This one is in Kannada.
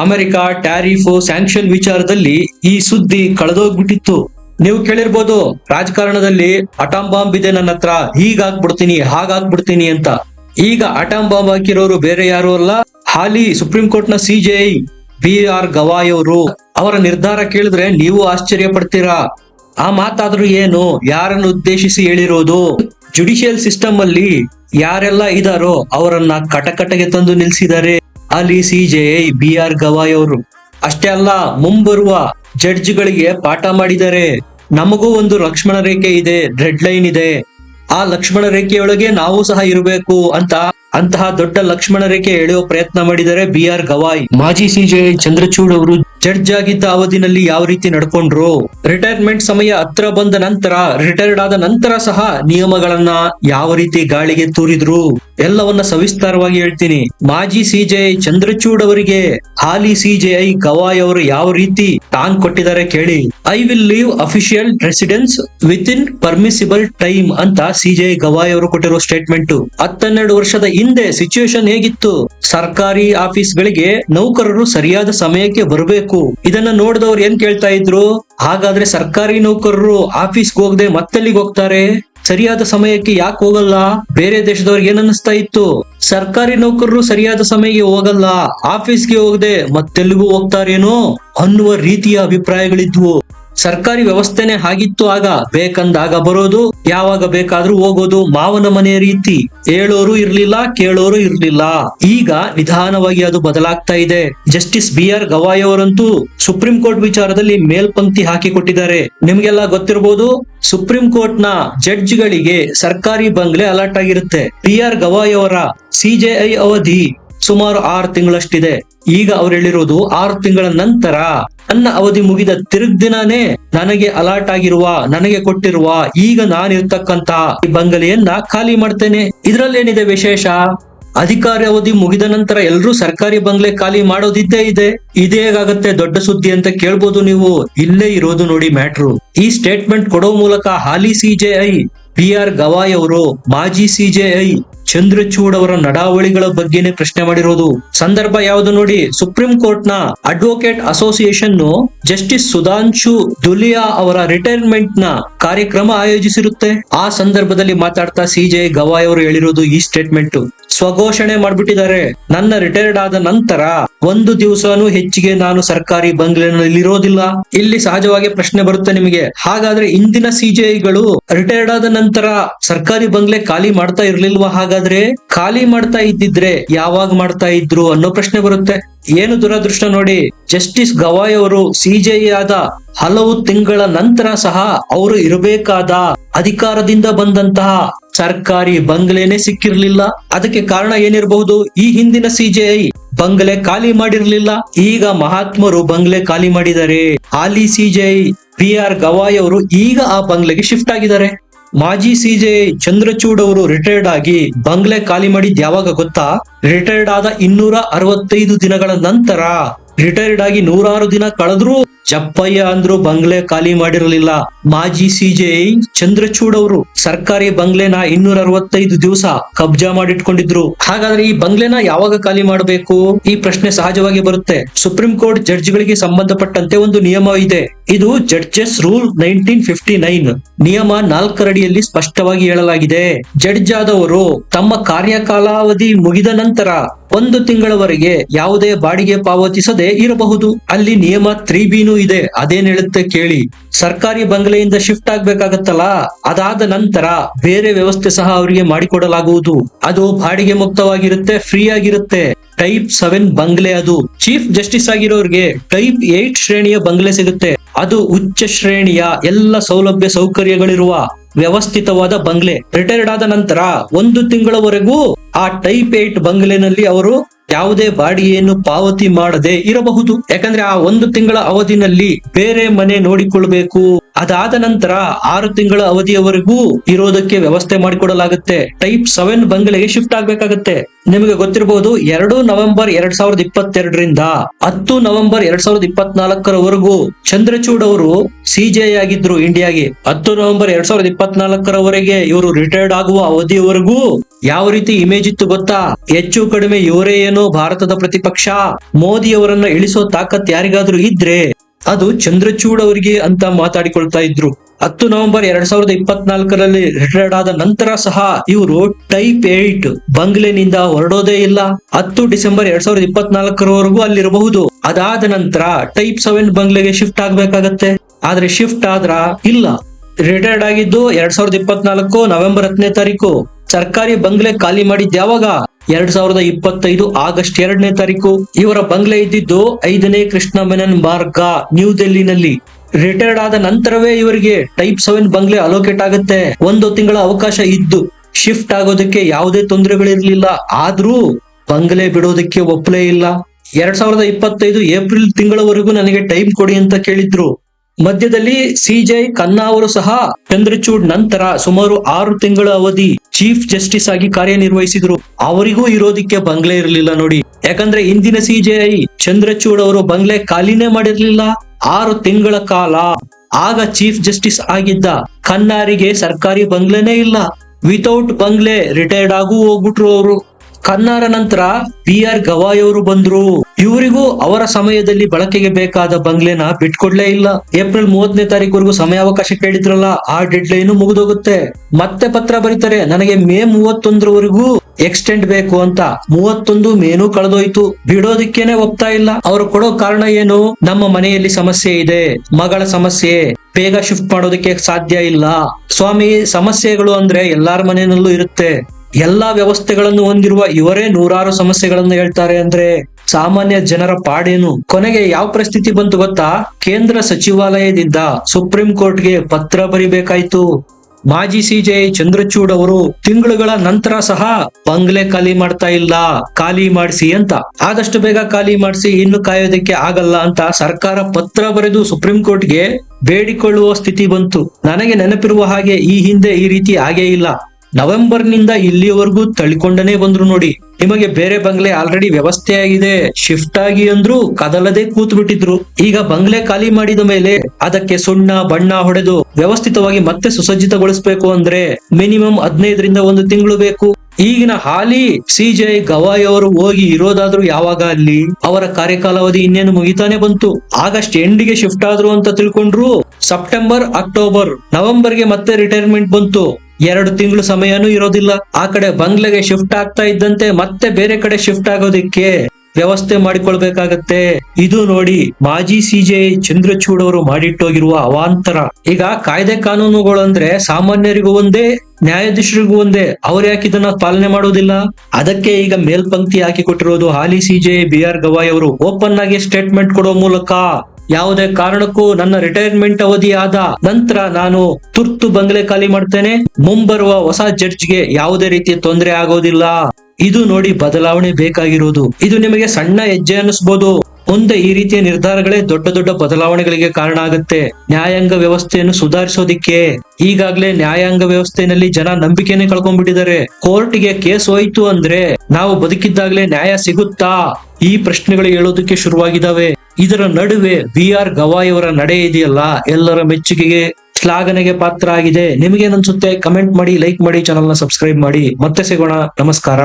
ಅಮೆರಿಕ ಟ್ಯಾರಿಫ್ ಸ್ಯಾಂಕ್ಷನ್ ವಿಚಾರದಲ್ಲಿ ಈ ಸುದ್ದಿ ಕಳೆದೋಗ್ಬಿಟ್ಟಿತ್ತು. ನೀವು ಕೇಳಿರ್ಬೋದು, ರಾಜಕಾರಣದಲ್ಲಿ ಅಟಾಮ್ ಬಾಂಬ್ ಇದೆ ನನ್ನ ಹತ್ರ, ಹೀಗಾಗ್ಬಿಡ್ತೀನಿ, ಹಾಗಾಗ್ಬಿಡ್ತೀನಿ ಅಂತ. ಈಗ ಅಟಾಮ್ ಬಾಂಬ್ ಹಾಕಿರೋರು ಬೇರೆ ಯಾರು ಅಲ್ಲ, ಹಾಲಿ ಸುಪ್ರೀಂ ಕೋರ್ಟ್ನ ಸಿಜೆಐ ಬಿ ಆರ್ ಗವಾಯ್ ಅವರು. ಅವರ ನಿರ್ಧಾರ ಕೇಳಿದ್ರೆ ನೀವು ಆಶ್ಚರ್ಯ ಪಡ್ತೀರಾ? ಆ ಮಾತಾದ್ರೂ ಏನು? ಯಾರನ್ನು ಉದ್ದೇಶಿಸಿ ಹೇಳಿರೋದು? ಜುಡಿಷಿಯಲ್ ಸಿಸ್ಟಮ್ ಅಲ್ಲಿ ಯಾರೆಲ್ಲ ಇದಾರೋ ಅವರನ್ನ ಕಟಕಟಗೆ ತಂದು ನಿಲ್ಸಿದ್ದಾರೆ. ಅಲ್ಲಿ ಸಿಜೆಐ ಬಿ ಆರ್ ಗವಾಯ್ ಅವರು. ಅಷ್ಟೇ ಅಲ್ಲ, ಮುಂಬರುವ ಜಡ್ಜ್ಗಳಿಗೆ ಪಾಠ ಮಾಡಿದ್ದಾರೆ ನಮಗೂ ಒಂದು ಲಕ್ಷ್ಮಣ ರೇಖೆ ಇದೆ, ರೆಡ್ ಲೈನ್ ಇದೆ. ಆ ಲಕ್ಷ್ಮಣ ರೇಖೆಯೊಳಗೆ ನಾವು ಸಹ ಇರಬೇಕು ಅಂತ ಅಂತಹ ದೊಡ್ಡ ಲಕ್ಷ್ಮಣ ರೇಖೆ ಎಳೆಯುವ ಪ್ರಯತ್ನ ಮಾಡಿದರೆ ಬಿ ಆರ್ ಗವಾಯ್. ಮಾಜಿ ಸಿಜೆ ಚಂದ್ರಚೂಡ್ ಅವರು ಜಡ್ಜ್ ಆಗಿದ್ದ ಅವಧಿನಲ್ಲಿ ಯಾವ ರೀತಿ ನಡ್ಕೊಂಡ್ರು? ರಿಟೈರ್ಮೆಂಟ್ ಸಮಯ ಹತ್ರ ಬಂದ ನಂತರ, ರಿಟೈರ್ಡ್ ಆದ ನಂತರ ಸಹ ನಿಯಮಗಳನ್ನ ಯಾವ ರೀತಿ ಗಾಳಿಗೆ ತೂರಿದ್ರು? ಎಲ್ಲವನ್ನ ಸವಿಸ್ತಾರವಾಗಿ ಹೇಳ್ತೀನಿ. ಮಾಜಿ ಸಿಜೆಐ ಚಂದ್ರಚೂಡ್ ಅವರಿಗೆ, ಹಾಲಿ ಸಿಜೆಐ ಗವಾಯ್ ಅವರು ಯಾವ ರೀತಿ ಟಾಂಗ್ ಕೊಟ್ಟಿದ್ದಾರೆ ಕೇಳಿ. I will leave official residence within permissible time ಅಂತ ಸಿಜೆಐ ಗವಾಯ್ ಅವರು ಕೊಟ್ಟಿರುವ ಸ್ಟೇಟ್ಮೆಂಟ್. ಹತ್ತೆರಡು ವರ್ಷದ ಹಿಂದೆ ಸಿಚುವೇಶನ್ ಹೇಗಿತ್ತು? ಸರ್ಕಾರಿ ಆಫೀಸ್ ಗಳಿಗೆ ನೌಕರರು ಸರಿಯಾದ ಸಮಯಕ್ಕೆ ಬರಬೇಕು. ಇದನ್ನ ನೋಡಿದವ್ರು ಏನ್ ಕೇಳ್ತಾ ಇದ್ರು? ಹಾಗಾದ್ರೆ ಸರ್ಕಾರಿ ನೌಕರರು ಆಫೀಸ್ಗೆ ಹೋಗದೆ ಮತ್ತೆಲ್ಲಿಗೆ ಹೋಗ್ತಾರೆ? ಸರಿಯಾದ ಸಮಯಕ್ಕೆ ಯಾಕೆ ಹೋಗಲ್ಲ? ಬೇರೆ ದೇಶದವ್ರಿಗೆ ಏನ್ ಅನ್ನಿಸ್ತಾ ಇತ್ತು? ಸರ್ಕಾರಿ ನೌಕರರು ಸರಿಯಾದ ಸಮಯಕ್ಕೆ ಹೋಗಲ್ಲ. ಆಫೀಸ್ಗೆ ಹೋಗದೆ ಮತ್ತೆಲ್ಲಿಗೂ ಹೋಗ್ತಾರೇನೋ ಅನ್ನುವ ರೀತಿಯ ಅಭಿಪ್ರಾಯಗಳಿದ್ವು. ಸರ್ಕಾರಿ ವ್ಯವಸ್ಥೆನೆ ಹಾಗಿತ್ತು ಆಗ ಬೇಕಂದಾಗ ಬರೋದು, ಯಾವಾಗ ಬೇಕಾದ್ರೂ ಹೋಗೋದು, ಮಾವನ ಮನೆ ರೀತಿ. ಹೇಳೋರು ಇರ್ಲಿಲ್ಲ, ಕೇಳೋರು ಇರ್ಲಿಲ್ಲ. ಈಗ ನಿಧಾನವಾಗಿ ಅದು ಬದಲಾಗ್ತಾ ಇದೆ. ಜಸ್ಟಿಸ್ ಬಿ ಆರ್ ಗವಾಯ್ ಅವರಂತೂ ಸುಪ್ರೀಂ ಕೋರ್ಟ್ ವಿಚಾರದಲ್ಲಿ ಮೇಲ್ಪಂಕ್ತಿ ಹಾಕಿಕೊಟ್ಟಿದ್ದಾರೆ. ನಿಮ್ಗೆಲ್ಲ ಗೊತ್ತಿರಬಹುದು ಸುಪ್ರೀಂ ಕೋರ್ಟ್ನ ಜಡ್ಜ್ಗಳಿಗೆ ಸರ್ಕಾರಿ ಬಂಗ್ಲೆ ಅಲರ್ಟ್ ಆಗಿರುತ್ತೆ. ಬಿ ಆರ್ ಗವಾಯ್ ಸಿಜೆಐ ಅವಧಿ. ಸುಮಾರು ಆರು ತಿಂಗಳಷ್ಟಿದೆ. ಈಗ ಅವ್ರು ಹೇಳಿರೋದು ಆರು ತಿಂಗಳ ನಂತರ ನನ್ನ ಅವಧಿ ಮುಗಿದ ತಿರುಗ್ ದಿನಾನೇ ನನಗೆ ಅಲರ್ಟ್ ಆಗಿರುವ, ನನಗೆ ಕೊಟ್ಟಿರುವ, ಈಗ ನಾನಿರ್ತಕ್ಕಂತ ಈ ಬಂಗಲೆಯನ್ನ ಖಾಲಿ ಮಾಡ್ತೇನೆ. ಇದ್ರಲ್ಲೇನಿದೆ ವಿಶೇಷ? ಅಧಿಕಾರಿ ಅವಧಿ ಮುಗಿದ ನಂತರ ಎಲ್ರೂ ಸರ್ಕಾರಿ ಬಂಗ್ಲೆ ಖಾಲಿ ಮಾಡೋದಿದ್ದೇ ಇದೆ. ಇದೇ ಹೇಗಾಗತ್ತೆ? ದೊಡ್ಡ ಸುದ್ದಿ ಅಂತ ಕೇಳ್ಬೋದು ನೀವು. ಇಲ್ಲೇ ಇರೋದು ನೋಡಿ ಮ್ಯಾಟ್ರು. ಈ ಸ್ಟೇಟ್ಮೆಂಟ್ ಕೊಡೋ ಮೂಲಕ ಹಾಲಿ ಸಿಜೆಐ ಬಿ ಆರ್ ಗವಾಯ್ ಅವರು, ಮಾಜಿ ಸಿಜೆಐ ಚಂದ್ರಚೂಡ್ ಅವರ ನಡಾವಳಿಗಳ ಬಗ್ಗೆನೇ ಪ್ರಶ್ನೆ ಮಾಡಿರೋದು. ಸಂದರ್ಭ ಯಾವುದು ನೋಡಿ ಸುಪ್ರೀಂ ಕೋರ್ಟ್ನ advocate association justice Sudhanshu Dhulia ಅವರ ರಿಟೈರ್ಮೆಂಟ್ನ ಕಾರ್ಯಕ್ರಮ ಆಯೋಜಿಸಿರುತ್ತೆ. ಆ ಸಂದರ್ಭದಲ್ಲಿ ಮಾತಾಡ್ತಾ ಸಿಜೆ ಗವಾಯ್ ಅವರು ಹೇಳಿರೋದು ಈ ಸ್ಟೇಟ್ಮೆಂಟ್ ಸ್ವಘೋಷಣೆ ಮಾಡ್ಬಿಟ್ಟಿದ್ದಾರೆ. ನನ್ನ ರಿಟೈರ್ಡ್ ಆದ ನಂತರ ಒಂದು ದಿವಸನೂ ಹೆಚ್ಚಿಗೆ ನಾನು ಸರ್ಕಾರಿ ಬಂಗ್ಲೆನಲ್ಲಿ ಇರೋದಿಲ್ಲ ಇಲ್ಲಿ ಸಹಜವಾಗಿ ಪ್ರಶ್ನೆ ಬರುತ್ತೆ ನಿಮಗೆ. ಹಾಗಾದ್ರೆ ಇಂದಿನ ಸಿಜೆಐಗಳು ರಿಟೈರ್ಡ್ ಆದ ನಂತರ ಸರ್ಕಾರಿ ಬಂಗ್ಲೆ ಖಾಲಿ ಮಾಡ್ತಾ ಇರ್ಲಿಲ್ವಾ ಹಾಗಾದ್ರೆ? ಖಾಲಿ ಮಾಡ್ತಾ ಇದ್ದಿದ್ರೆ ಯಾವಾಗ ಮಾಡ್ತಾ ಇದ್ರು ಅನ್ನೋ ಪ್ರಶ್ನೆ ಬರುತ್ತೆ. ಏನು ದುರದೃಷ್ಟ ನೋಡಿ, ಜಸ್ಟಿಸ್ ಗವಾಯ್ ಅವರು ಸಿಜೆಐ ಆದ ಹಲವು ತಿಂಗಳ ನಂತರ ಸಹ ಅವರು ಇರಬೇಕಾದ ಅಧಿಕಾರದಿಂದ ಬಂದಂತಹ ಸರ್ಕಾರಿ ಬಂಗ್ಲೆನೆ ಸಿಕ್ಕಿರ್ಲಿಲ್ಲ. ಅದಕ್ಕೆ ಕಾರಣ ಏನಿರಬಹುದು? ಈ ಹಿಂದಿನ ಸಿಜೆಐ ಬಂಗ್ಲೆ ಖಾಲಿ ಮಾಡಿರ್ಲಿಲ್ಲ. ಈಗ ಮಹಾತ್ಮರು ಬಂಗ್ಲೆ ಖಾಲಿ ಮಾಡಿದ್ದಾರೆ ಹಾಲಿ ಸಿಜೆಐ ಪಿ ಆರ್ ಗವಾಯ್ ಅವರು ಈಗ ಆ ಬಂಗ್ಲೆಗೆ ಶಿಫ್ಟ್ ಆಗಿದ್ದಾರೆ. ಮಾಜಿ ಸಿಜೆ ಚಂದ್ರಚೂಡ್ ಅವರು ರಿಟೈರ್ಡ್ ಆಗಿ ಬಂಗ್ಲೆ ಖಾಲಿ ಮಾಡಿದ್ ಯಾವಾಗ ಗೊತ್ತಾ? ರಿಟೈರ್ಡ್ ಆದ ಇನ್ನೂರ ಅರವತ್ತೈದು ದಿನಗಳ ನಂತರ. ರಿಟೈರ್ಡ್ ಆಗಿ ನೂರಾರು ದಿನ ಕಳೆದ್ರು ಚಪ್ಪಯ್ಯ ಅಂದ್ರು ಬಂಗ್ಲೆ ಖಾಲಿ ಮಾಡಿರಲಿಲ್ಲ. ಮಾಜಿ ಸಿಜೆ ಚಂದ್ರಚೂಡ್ ಅವರು ಸರ್ಕಾರಿ ಬಂಗ್ಲೆನ ಇನ್ನೂರ ಅರವತ್ತೈದು ದಿವಸ ಕಬ್ಜಾ ಮಾಡಿಟ್ಕೊಂಡಿದ್ರು. ಹಾಗಾದ್ರೆ ಈ ಬಂಗ್ಲೆನ ಯಾವಾಗ ಖಾಲಿ ಮಾಡಬೇಕು? ಈ ಪ್ರಶ್ನೆ ಸಹಜವಾಗಿ ಬರುತ್ತೆ. ಸುಪ್ರೀಂ ಕೋರ್ಟ್ ಜಡ್ಜ್ಗಳಿಗೆ ಸಂಬಂಧಪಟ್ಟಂತೆ ಒಂದು ನಿಯಮ ಇದೆ. ಇದು judges rule nineteen fifty nine. ನಿಯಮ ನಾಲ್ಕರಡಿಯಲ್ಲಿ ಸ್ಪಷ್ಟವಾಗಿ ಹೇಳಲಾಗಿದೆ. ಜಡ್ಜ್ ಆದವರು ತಮ್ಮ ಕಾರ್ಯಕಾಲಾವಧಿ ಮುಗಿದ ನಂತರ ಒಂದು ತಿಂಗಳವರೆಗೆ ಯಾವುದೇ ಬಾಡಿಗೆ ಪಾವತಿಸದೆ ಇರಬಹುದು. ಅಲ್ಲಿ ನಿಯಮ ತ್ರೀ ಬಿನೂ ಇದೆ. ಅದೇನ್ ಹೇಳುತ್ತೆ ಕೇಳಿ. ಸರ್ಕಾರಿ ಬಂಗ್ಲೆಯಿಂದ ಶಿಫ್ಟ್ ಆಗ್ಬೇಕಾಗತ್ತಲ್ಲ? ಅದಾದ ನಂತರ ಬೇರೆ ವ್ಯವಸ್ಥೆ ಸಹ ಅವರಿಗೆ ಮಾಡಿಕೊಡಲಾಗುವುದು. ಅದು ಬಾಡಿಗೆ ಮುಕ್ತವಾಗಿರುತ್ತೆ, ಫ್ರೀ ಆಗಿರುತ್ತೆ. ಟೈಪ್ ಸೆವೆನ್ ಬಂಗ್ಲೆ ಅದು. ಚೀಫ್ ಜಸ್ಟಿಸ್ ಆಗಿರೋರಿಗೆ ಟೈಪ್ ಏಟ್ ಶ್ರೇಣಿಯ ಬಂಗ್ಲೆ ಸಿಗುತ್ತೆ. ಅದು ಉಚ್ಚ ಶ್ರೇಣಿಯ ಎಲ್ಲ ಸೌಲಭ್ಯ ಸೌಕರ್ಯಗಳಿರುವ ವ್ಯವಸ್ಥಿತವಾದ ಬಂಗ್ಲೆ. ರಿಟೈರ್ಡ್ ಆದ ನಂತರ ಒಂದು ತಿಂಗಳವರೆಗೂ ಆ ಟೈಪ್ ಏಟ್ ಬಂಗ್ಲೆನಲ್ಲಿ ಅವರು ಯಾವುದೇ ಬಾಡಿಗೆಯನ್ನು ಪಾವತಿ ಮಾಡದೆ ಇರಬಹುದು. ಯಾಕಂದ್ರೆ ಆ ಒಂದು ತಿಂಗಳ ಅವಧಿನಲ್ಲಿ ಬೇರೆ ಮನೆ ನೋಡಿಕೊಳ್ಬೇಕು. ಅದಾದ ನಂತರ ಆರು ತಿಂಗಳ ಅವಧಿಯವರೆಗೂ ಇರೋದಕ್ಕೆ ವ್ಯವಸ್ಥೆ ಮಾಡಿಕೊಡಲಾಗುತ್ತೆ. ಟೈಪ್ ಸೆವೆನ್ ಬಂಗಲೆಗೆ ಶಿಫ್ಟ್ ಆಗ್ಬೇಕಾಗತ್ತೆ. ನಿಮಗೆ ಗೊತ್ತಿರಬಹುದು ಎರಡು ನವೆಂಬರ್ ಎರಡ್ ಸಾವಿರದ ಇಪ್ಪತ್ತೆರಡರಿಂದ ಹತ್ತು ನವೆಂಬರ್ ಎರಡ್ ಸಾವಿರದ ಇಪ್ಪತ್ನಾಲ್ಕರವರೆಗೂ ಚಂದ್ರಚೂಡ್ ಅವರು ಸಿಜೆ ಆಗಿದ್ರು ಇಂಡಿಯಾಗೆ ಹತ್ತು ನವೆಂಬರ್ ಎರಡ್ ಸಾವಿರದ ಇಪ್ಪತ್ನಾಲ್ಕರವರೆಗೆ ಇವರು ರಿಟೈರ್ಡ್ ಆಗುವ ಅವಧಿಯವರೆಗೂ ಯಾವ ರೀತಿ ಇಮೇಜ್ ಇತ್ತು ಗೊತ್ತಾ? ಹೆಚ್ಚು ಕಡಿಮೆ ಇವರೇ ಏನು ಭಾರತದ ಪ್ರತಿಪಕ್ಷ. ಮೋದಿ ಅವರನ್ನ ಇಳಿಸೋ ತಾಕತ್ ಯಾರಿಗಾದ್ರೂ ಇದ್ರೆ ಅದು ಚಂದ್ರಚೂಡ್ ಅವರಿಗೆ ಅಂತ ಮಾತಾಡಿಕೊಳ್ತಾ ಇದ್ರು. ಹತ್ತು ನವೆಂಬರ್ ಎರಡ್ ಸಾವಿರದ ಇಪ್ಪತ್ನಾಲ್ಕರಲ್ಲಿ ರಿಟೈರ್ಡ್ ಆದ ನಂತರ ಸಹ ಇವರು ಟೈಪ್ ಏಟ್ ಬಂಗ್ಲೆನಿಂದ ಹೊರಡೋದೇ ಇಲ್ಲ. ಹತ್ತು ಡಿಸೆಂಬರ್ ಎರಡ್ ಸಾವಿರದ ಇಪ್ಪತ್ನಾಲ್ಕರವರೆಗೂ ಅಲ್ಲಿರಬಹುದು. ಅದಾದ ನಂತರ ಟೈಪ್ ಸೆವೆನ್ ಬಂಗ್ಲೆಗೆ ಶಿಫ್ಟ್ ಆಗ್ಬೇಕಾಗತ್ತೆ. ಆದ್ರೆ ಶಿಫ್ಟ್ ಆದ್ರ ಇಲ್ಲ. ರಿಟೈರ್ಡ್ ಆಗಿದ್ದು ಎರಡ್ ಸಾವಿರದ ಇಪ್ಪತ್ನಾಲ್ಕು ನವೆಂಬರ್ ಹತ್ತನೇ ತಾರೀಕು. ಸರ್ಕಾರಿ ಬಂಗ್ಲೆ ಖಾಲಿ ಮಾಡಿದ್ ಯಾವಾಗ ಎರಡ್ ಸಾವಿರದ ಇಪ್ಪತ್ತೈದು ಆಗಸ್ಟ್ ಎರಡನೇ ತಾರೀಕು ಇವರ ಬಂಗ್ಲೆ ಇದ್ದಿದ್ದು ಐದನೇ ಕೃಷ್ಣ ಮೆನನ್ ಮಾರ್ಗ ನ್ಯೂ ದೆಲ್ಲಿನಲ್ಲಿ ರಿಟೈರ್ಡ್ ಆದ ನಂತರವೇ ಇವರಿಗೆ ಟೈಪ್ ಸೆವೆನ್ ಬಂಗ್ಲೆ ಅಲೋಕೇಟ್ ಆಗುತ್ತೆ. ಒಂದು ತಿಂಗಳ ಅವಕಾಶ ಇದ್ದು ಶಿಫ್ಟ್ ಆಗೋದಕ್ಕೆ ಯಾವುದೇ ತೊಂದರೆಗಳಿರ್ಲಿಲ್ಲ. ಆದ್ರೂ ಬಂಗ್ಲೆ ಬಿಡೋದಕ್ಕೆ ಒಪ್ಪಲೇ ಇಲ್ಲ. ಎರಡ್ ಸಾವಿರದ ಇಪ್ಪತ್ತೈದು ಏಪ್ರಿಲ್ ತಿಂಗಳವರೆಗೂ ನನಗೆ ಟೈಮ್ ಕೊಡಿ ಅಂತ ಕೇಳಿದ್ರು. ಮಧ್ಯದಲ್ಲಿ ಸಿಜೆ ಖನ್ನಾ ಅವರು ಸಹ ಚಂದ್ರಚೂಡ್ ನಂತರ ಸುಮಾರು ಆರು ತಿಂಗಳ ಅವಧಿ ಚೀಫ್ ಜಸ್ಟಿಸ್ ಆಗಿ ಕಾರ್ಯನಿರ್ವಹಿಸಿದ್ರು. ಅವರಿಗೂ ಇರೋದಿಕ್ಕೆ ಬಂಗ್ಲೆ ಇರಲಿಲ್ಲ ನೋಡಿ. ಯಾಕಂದ್ರೆ ಇಂದಿನ ಸಿಜೆಐ ಚಂದ್ರಚೂಡ್ ಅವರು ಬಂಗ್ಲೆ ಖಾಲಿನೇ ಮಾಡಿರ್ಲಿಲ್ಲ. ಆರು ತಿಂಗಳ ಕಾಲ ಆಗ ಚೀಫ್ ಜಸ್ಟಿಸ್ ಆಗಿದ್ದ ಖನ್ನಾರಿಗೆ ಸರ್ಕಾರಿ ಬಂಗ್ಲೆನೇ ಇಲ್ಲ. ವಿತೌಟ್ ಬಂಗ್ಲೆ ರಿಟೈರ್ಡ್ ಆಗು ಹೋಗ್ಬಿಟ್ರು ಅವರು. ಕನ್ನಾರ ನಂತರ ಪಿ ಆರ್ ಗವಾಯ್ ಅವರು ಬಂದ್ರು. ಇವರಿಗೂ ಅವರ ಸಮಯದಲ್ಲಿ ಬಳಕೆಗೆ ಬೇಕಾದ ಬಂಗ್ಲೆನ ಬಿಟ್ಕೊಡ್ಲೇ ಇಲ್ಲ. ಏಪ್ರಿಲ್ ಮೂವತ್ತನೇ ತಾರೀಕುವರೆಗೂ ಸಮಯಾವಕಾಶ ಕೇಳಿದ್ರಲ್ಲ, ಆ ಡೆಡ್ ಲೈನ್ ಮುಗಿದೋಗುತ್ತೆ. ಮತ್ತೆ ಪತ್ರ ಬರೀತಾರೆ, ನನಗೆ ಮೇ ಮೂವತ್ತೊಂದರವರೆಗೂ ಎಕ್ಸ್ಟೆಂಡ್ ಬೇಕು ಅಂತ. ಮೂವತ್ತೊಂದು ಮೇನೂ ಕಳೆದೋಯ್ತು. ಬಿಡೋದಿಕ್ಕೇನೆ ಒಪ್ತಾ ಇಲ್ಲ. ಅವರು ಕೊಡೋ ಕಾರಣ ಏನು? ನಮ್ಮ ಮನೆಯಲ್ಲಿ ಸಮಸ್ಯೆ ಇದೆ. ಮಗಳ ಸಮಸ್ಯೆ. ಬೇಗ ಶಿಫ್ಟ್ ಮಾಡೋದಕ್ಕೆ ಸಾಧ್ಯ ಇಲ್ಲ. ಸ್ವಾಮಿ, ಸಮಸ್ಯೆಗಳು ಅಂದ್ರೆ ಎಲ್ಲಾರ ಮನೆಯಲ್ಲೂ ಇರುತ್ತೆ. ಎಲ್ಲಾ ವ್ಯವಸ್ಥೆಗಳನ್ನು ಹೊಂದಿರುವ ಇವರೇ ನೂರಾರು ಸಮಸ್ಯೆಗಳನ್ನು ಹೇಳ್ತಾರೆ ಅಂದ್ರೆ ಸಾಮಾನ್ಯ ಜನರ ಪಾಡೇನು? ಕೊನೆಗೆ ಯಾವ ಪರಿಸ್ಥಿತಿ ಬಂತು ಗೊತ್ತಾ? ಕೇಂದ್ರ ಸಚಿವಾಲಯದಿಂದ ಸುಪ್ರೀಂ ಕೋರ್ಟ್ಗೆ ಪತ್ರ ಬರಿಬೇಕಾಯ್ತು. ಮಾಜಿ ಸಿಜೆ ಚಂದ್ರಚೂಡ್ ಅವರು ತಿಂಗಳುಗಳ ನಂತರ ಸಹ ಬಂಗ್ಲೆ ಖಾಲಿ ಮಾಡ್ತಾ ಇಲ್ಲ, ಖಾಲಿ ಮಾಡಿಸಿ ಅಂತ. ಆದಷ್ಟು ಬೇಗ ಖಾಲಿ ಮಾಡಿಸಿ ಇನ್ನು ಕಾಯೋದಕ್ಕೆ ಆಗಲ್ಲ ಅಂತ ಸರ್ಕಾರ ಪತ್ರ ಬರೆದು ಸುಪ್ರೀಂ ಕೋರ್ಟ್ಗೆ ಬೇಡಿಕೊಳ್ಳುವ ಸ್ಥಿತಿ ಬಂತು. ನನಗೆ ನೆನಪಿರುವ ಹಾಗೆ ಈ ಹಿಂದೆ ಈ ರೀತಿ ಆಗೇ ಇಲ್ಲ. ನವೆಂಬರ್ನಿಂದ ಇಲ್ಲಿಯವರೆಗೂ ತಳ್ಕೊಂಡನೇ ಬಂದ್ರು ನೋಡಿ. ನಿಮಗೆ ಬೇರೆ ಬಂಗ್ಲೆ ಆಲ್ರೆಡಿ ವ್ಯವಸ್ಥೆ ಆಗಿದೆ. ಶಿಫ್ಟ್ ಆಗಿ ಅಂದ್ರು ಕದಲದೆ ಕೂತ್ ಬಿಟ್ಟಿದ್ರು ಈಗ ಬಂಗ್ಲೆ ಖಾಲಿ ಮಾಡಿದ ಮೇಲೆ ಅದಕ್ಕೆ ಸುಣ್ಣ, ಬಣ್ಣ ಹೊಡೆದು ವ್ಯವಸ್ಥಿತವಾಗಿ ಮತ್ತೆ ಸುಸಜ್ಜಿತಗೊಳಿಸಬೇಕು ಅಂದ್ರೆ ಮಿನಿಮಮ್ ಹದಿನೈದರಿಂದ ಒಂದು ತಿಂಗಳು ಬೇಕು. ಈಗಿನ ಹಾಲಿ ಸಿಜೆ ಗವಾಯ್ ಅವರು ಹೋಗಿ ಇರೋದಾದ್ರೂ ಯಾವಾಗ ಅಲ್ಲಿ? ಅವರ ಕಾರ್ಯಕಾಲಾವಧಿ ಇನ್ನೇನು ಮುಗಿತಾನೆ ಬಂತು. ಆಗಸ್ಟ್ ಎಂಡಿಗೆ ಶಿಫ್ಟ್ ಆದ್ರು ಅಂತ ತಿಳ್ಕೊಂಡ್ರು. ಸೆಪ್ಟೆಂಬರ್, ಅಕ್ಟೋಬರ್, ನವೆಂಬರ್ಗೆ ಮತ್ತೆ ರಿಟೈರ್ಮೆಂಟ್ ಬಂತು. ಎರಡು ತಿಂಗಳು ಸಮಯನೂ ಇರೋದಿಲ್ಲ. ಆ ಕಡೆ ಬಂಗ್ಲೆಗೆ ಶಿಫ್ಟ್ ಆಗ್ತಾ ಇದ್ದಂತೆ ಮತ್ತೆ ಬೇರೆ ಕಡೆ ಶಿಫ್ಟ್ ಆಗೋದಿಕ್ಕೆ ವ್ಯವಸ್ಥೆ ಮಾಡಿಕೊಳ್ಬೇಕಾಗತ್ತೆ. ಇದು ನೋಡಿ ಮಾಜಿ ಸಿಜೆ ಚಂದ್ರಚೂಡ್ ಅವರು ಮಾಡಿಟ್ಟೋಗಿರುವ ಅವಾಂತರ. ಈಗ ಕಾಯ್ದೆ ಕಾನೂನುಗಳು ಅಂದ್ರೆ ಸಾಮಾನ್ಯರಿಗೂ ಒಂದೇ, ನ್ಯಾಯಾಧೀಶರಿಗೂ ಒಂದೇ. ಅವ್ರು ಯಾಕೆ ಇದನ್ನ ಪಾಲನೆ ಮಾಡೋದಿಲ್ಲ? ಅದಕ್ಕೆ ಈಗ ಮೇಲ್ಪಂಕ್ತಿ ಹಾಕಿ ಕೊಟ್ಟಿರೋದು ಹಾಲಿ ಸಿಜೆ ಬಿ ಆರ್ ಗವಾಯ್ ಅವರು. ಓಪನ್ ಆಗಿ ಸ್ಟೇಟ್ಮೆಂಟ್ ಕೊಡೋ ಮೂಲಕ ಯಾವುದೇ ಕಾರಣಕ್ಕೂ ನನ್ನ ರಿಟೈರ್ಮೆಂಟ್ ಅವಧಿ ಆದ ನಂತರ ನಾನು ತುರ್ತು ಬಂಗ್ಲೆ ಖಾಲಿ ಮಾಡ್ತೇನೆ. ಮುಂಬರುವ ಹೊಸ ಜಡ್ಜ್ಗೆ ಯಾವುದೇ ರೀತಿಯ ತೊಂದರೆ ಆಗೋದಿಲ್ಲ. ಇದು ನೋಡಿ ಬದಲಾವಣೆ ಬೇಕಾಗಿರೋದು ಇದು ನಿಮಗೆ ಸಣ್ಣ ಹೆಜ್ಜೆ ಅನ್ನಿಸ್ಬೋದು. ಮುಂದೆ ಈ ರೀತಿಯ ನಿರ್ಧಾರಗಳೇ ದೊಡ್ಡ ದೊಡ್ಡ ಬದಲಾವಣೆಗಳಿಗೆ ಕಾರಣ ಆಗುತ್ತೆ. ನ್ಯಾಯಾಂಗ ವ್ಯವಸ್ಥೆಯನ್ನು ಸುಧಾರಿಸೋದಿಕ್ಕೆ. ಈಗಾಗಲೇ ನ್ಯಾಯಾಂಗ ವ್ಯವಸ್ಥೆಯಲ್ಲಿ ಜನ ನಂಬಿಕೆನೆ ಕಳ್ಕೊಂಡ್ಬಿಟ್ಟಿದ್ದಾರೆ. ಕೋರ್ಟ್ಗೆ ಕೇಸ್ ಹೋಯ್ತು ಅಂದ್ರೆ ನಾವು ಬದುಕಿದ್ದಾಗಲೇ ನ್ಯಾಯ ಸಿಗುತ್ತಾ? ಈ ಪ್ರಶ್ನೆಗಳು ಹೇಳೋದಕ್ಕೆ ಶುರುವಾಗಿದ್ದಾವೆ. ಇದರ ನಡುವೆ ಬಿ ಆರ್ ಗವಾಯಿಯವರ ನಡೆ ಇದೆಯಲ್ಲ? ಎಲ್ಲರ ಮೆಚ್ಚುಗೆಗೆ ಶ್ಲಾಘನೆಗೆ ಪಾತ್ರ ಆಗಿದೆ ನಿಮಗೇನನ್ಸುತ್ತೆ ಕಮೆಂಟ್ ಮಾಡಿ, ಲೈಕ್ ಮಾಡಿ ಚಾನಲ್ನ ಸಬ್ಸ್ಕ್ರೈಬ್ ಮಾಡಿ. ಮತ್ತೆ ಸಿಗೋಣ. ನಮಸ್ಕಾರ.